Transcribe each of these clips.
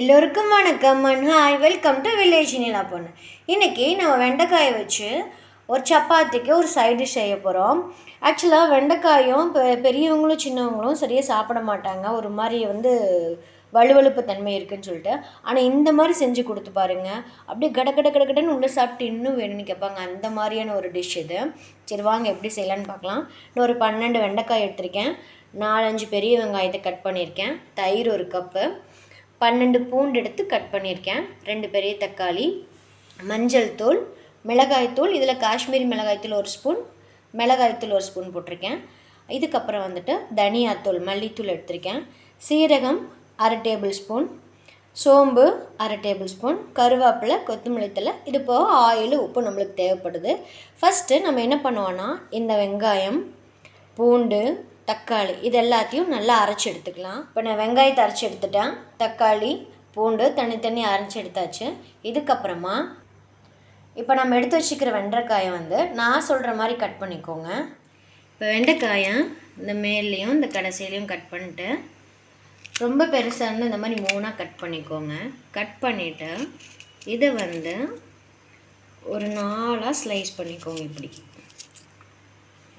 எல்லோருக்கும் வணக்கம். And hi welcome to village Nila பொண்ணு இன்றைக்கி நம்ம வெண்டைக்காயை வச்சு ஒரு சப்பாத்திக்கு ஒரு சைடு செய்ய போகிறோம் ஆக்சுவலாக வெண்டைக்காயும் பெ பெரியவங்களும் சின்னவங்களும் சரியாக சாப்பிட மாட்டாங்க. ஒரு மாதிரி வந்து வலுவழுப்பு தன்மை இருக்குன்னு சொல்லிட்டு. ஆனால் இந்த மாதிரி செஞ்சு கொடுத்து பாருங்க. அப்படியே கட கட கட கடன்னு உள்ளே சாப்பிட்டு இன்னும் வேணும்னு கேட்பாங்க. அந்த மாதிரியான ஒரு டிஷ் இது. சரி வாங்க எப்படி செய்யலான்னு பார்க்கலாம். இன்னும் ஒரு பன்னெண்டு வெண்டைக்காய் எடுத்திருக்கேன். நாலஞ்சு பெரிய வெங்காயத்தை கட் பண்ணியிருக்கேன். தயிர் ஒரு கப்பு பன்னெண்டு பூண்டு எடுத்து கட் பண்ணியிருக்கேன். ரெண்டு பெரிய தக்காளி மஞ்சள் தூள் மிளகாய்த்தூள் இதில் காஷ்மீரி மிளகாய்த்தூள் ஒரு ஸ்பூன் மிளகாய்த்தூள் ஒரு ஸ்பூன் போட்டிருக்கேன். இதுக்கப்புறம் வந்துட்டு தனியாத்தூள் மல்லித்தூள் எடுத்திருக்கேன். சீரகம் அரை டேபிள் ஸ்பூன் சோம்பு அரை டேபிள் ஸ்பூன் கருவேப்பிலை கொத்தமல்லி தழை. இது போக ஆயில் உப்பு நம்மளுக்கு தேவைப்படுது. ஃபஸ்ட்டு நம்ம என்ன பண்ணுவோன்னா இந்த வெங்காயம் பூண்டு தக்காளி இது எல்லாத்தையும் நல்லா அரைச்சி எடுத்துக்கலாம். இப்போ நான் வெங்காயத்தை அரைச்சி எடுத்துட்டேன். தக்காளி பூண்டு தனித்தனி அரைச்சி எடுத்தாச்சு. இதுக்கப்புறமா இப்போ நம்ம எடுத்து வச்சுக்கிற வெண்டைக்காயை வந்து நான் சொல்கிற மாதிரி கட் பண்ணிக்கோங்க. இப்போ வெண்டைக்காயை இந்த மேலேயும் இந்த கடைசியிலையும் கட் பண்ணிட்டு ரொம்ப பெருசாக இருந்து இந்த மாதிரி மூணாக கட் பண்ணிக்கோங்க. கட் பண்ணிவிட்டு இதை வந்து ஒரு நாளாக ஸ்லைஸ் பண்ணிக்கோங்க இப்படி.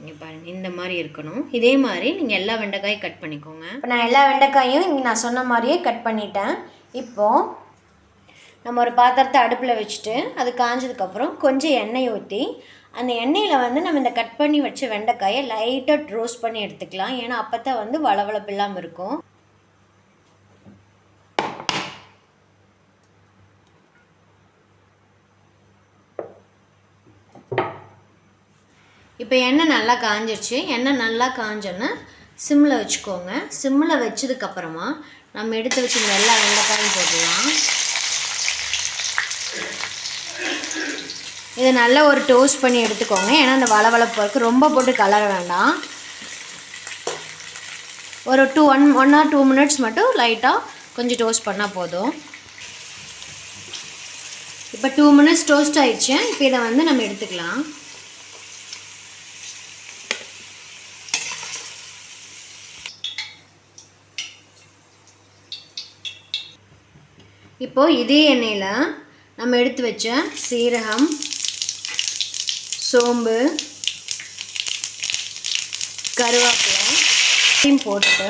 இங்கே பாருங்கள் இந்த மாதிரி இருக்கணும். இதே மாதிரி நீங்கள் எல்லா வெண்டைக்காயும் கட் பண்ணிக்கோங்க. இப்போ நான் எல்லா வெண்டைக்காயும் இங்கே நான் சொன்ன மாதிரியே கட் பண்ணிட்டேன். இப்போது நம்ம ஒரு பாத்திரத்தை அடுப்பில் வச்சுட்டு அது காஞ்சதுக்கப்புறம் கொஞ்சம் எண்ணெய் ஊற்றி அந்த எண்ணெயில் வந்து நம்ம இந்த கட் பண்ணி வச்ச வெண்டைக்காயை லைட்டாக ரோஸ்ட் பண்ணி எடுத்துக்கலாம். ஏன்னா அப்போ தான் வந்து வளவளப்பு இல்லாமல் இருக்கும். இப்போ எண்ணெய் நல்லா காஞ்சிருச்சு. எண்ணெய் நல்லா காஞ்சோன்னா சிம்மில் வச்சுக்கோங்க. சிம்மில் வச்சதுக்கப்புறமா நம்ம எடுத்து வச்சுருந்த எல்லா வெண்டைக்காயும் போடலாம் இதை நல்லா ஒரு டோஸ்ட் பண்ணி எடுத்துக்கோங்க. ஏன்னா அந்த வளவளப்பு இருக்குது ரொம்ப போட்டு கலர வேண்டாம். ஒரு two one one or two minutes மட்டும் லைட்டாக கொஞ்சம் டோஸ்ட் பண்ணால் போதும். இப்போ டூ மினிட்ஸ் டோஸ்ட் ஆயிடுச்சு. இப்போ இதை வந்து நம்ம எடுத்துக்கலாம். இப்போது இதே எண்ணெயில் நம்ம எடுத்து வச்ச சீரகம் சோம்பு கருவேப்பிலையும் போட்டுட்டு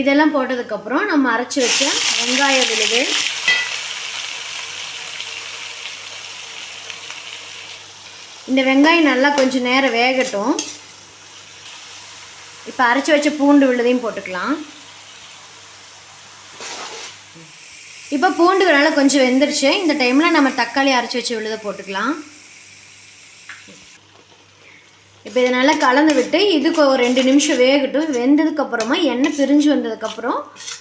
இதெல்லாம் போட்டதுக்கப்புறம் நம்ம அரைச்சி வச்ச வெங்காய விழுது இந்த வெங்காயம் நல்லா கொஞ்சம் நேரம் வேகட்டும். இப்போ அரைச்சி வச்ச பூண்டு விழுதையும் போட்டுக்கலாம். இப்போ பூண்டு நல்லா கொஞ்சம் வெந்துருச்சு. இந்த டைமில் நம்ம தக்காளி அரைச்சி வச்சு விழுத போட்டுக்கலாம். இப்போ இதை நல்லா கலந்து விட்டு இதுக்கு ஒரு ரெண்டு நிமிஷம் வேகட்டும். வெந்ததுக்கப்புறமா எண்ணெய் பிரிஞ்சு வந்ததுக்கப்புறம்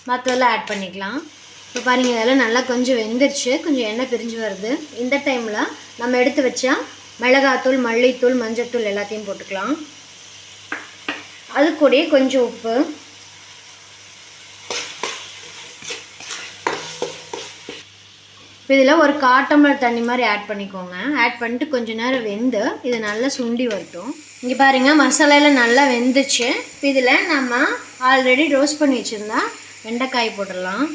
மற்றதெல்லாம் ஆட் பண்ணிக்கலாம். இப்போ பாருங்கள் இதெல்லாம் நல்லா கொஞ்சம் வெந்துருச்சு. கொஞ்சம் எண்ணெய் பிரிஞ்சு வருது. இந்த டைமில் நம்ம எடுத்து வச்சா மிளகாத்தூள் மல்லித்தூள் மஞ்சத்தூள் எல்லாத்தையும் போட்டுக்கலாம். அது கூடயே கொஞ்சம் உப்பு. இப்போ இதில் ஒரு காட்டம்பளர் தண்ணி மாதிரி ஆட் பண்ணிக்கோங்க. ஆட் பண்ணிட்டு கொஞ்சம் நேரம் வெந்து இது நல்லா சுண்டி வரட்டும். இங்கே பாருங்கள் மசாலாவில் நல்லா வெந்துச்சு. இப்போ இதில் நம்ம ஆல்ரெடி ரோஸ்ட் பண்ணி வச்சுருந்தா வெண்டைக்காய் போட்டுடலாம்.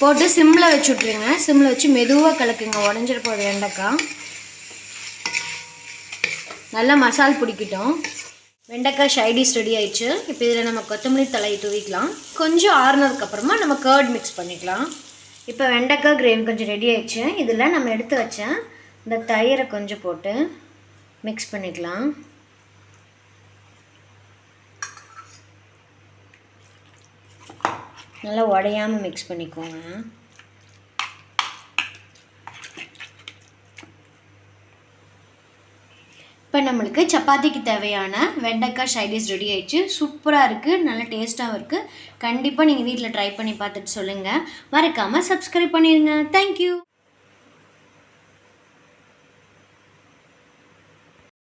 போட்டு சிம்மில் வச்சு விட்ருங்க சிம்மில் வச்சு மெதுவாக கலக்குங்க. உடஞ்சிட போகுது வெண்டைக்காய். நல்லா மசால் பிடிக்கட்டும். வெண்டைக்காய் ஷைடிஸ் ரெடி ஆயிடுச்சு. இப்போ இதில் நம்ம கொத்தமல்லி தலையை தூவிக்கலாம். கொஞ்சம் ஆறுனதுக்கப்புறமா நம்ம கேர்ட் மிக்ஸ் பண்ணிக்கலாம். இப்போ வெண்டைக்காய் கிரேவி கொஞ்சம் ரெடி ஆயிடுச்சு. இதில் நம்ம எடுத்து வச்சேன் இந்த தயிரை கொஞ்சம் போட்டு மிக்ஸ் பண்ணிக்கலாம். நல்லா உடையாமல் மிக்ஸ் பண்ணிக்கோங்க. இப்போ நம்மளுக்கு சப்பாத்திக்கு தேவையான வெண்டைக்காய் ஷைடிஸ் ரெடி ஆயிடுச்சு. சூப்பராக இருக்குது நல்ல டேஸ்ட்டாகவும் இருக்குது கண்டிப்பாக நீங்கள் வீட்டில் ட்ரை பண்ணி பார்த்துட்டு சொல்லுங்கள் மறக்காமல் சப்ஸ்கிரைப் பண்ணிடுங்க. தேங்க்யூ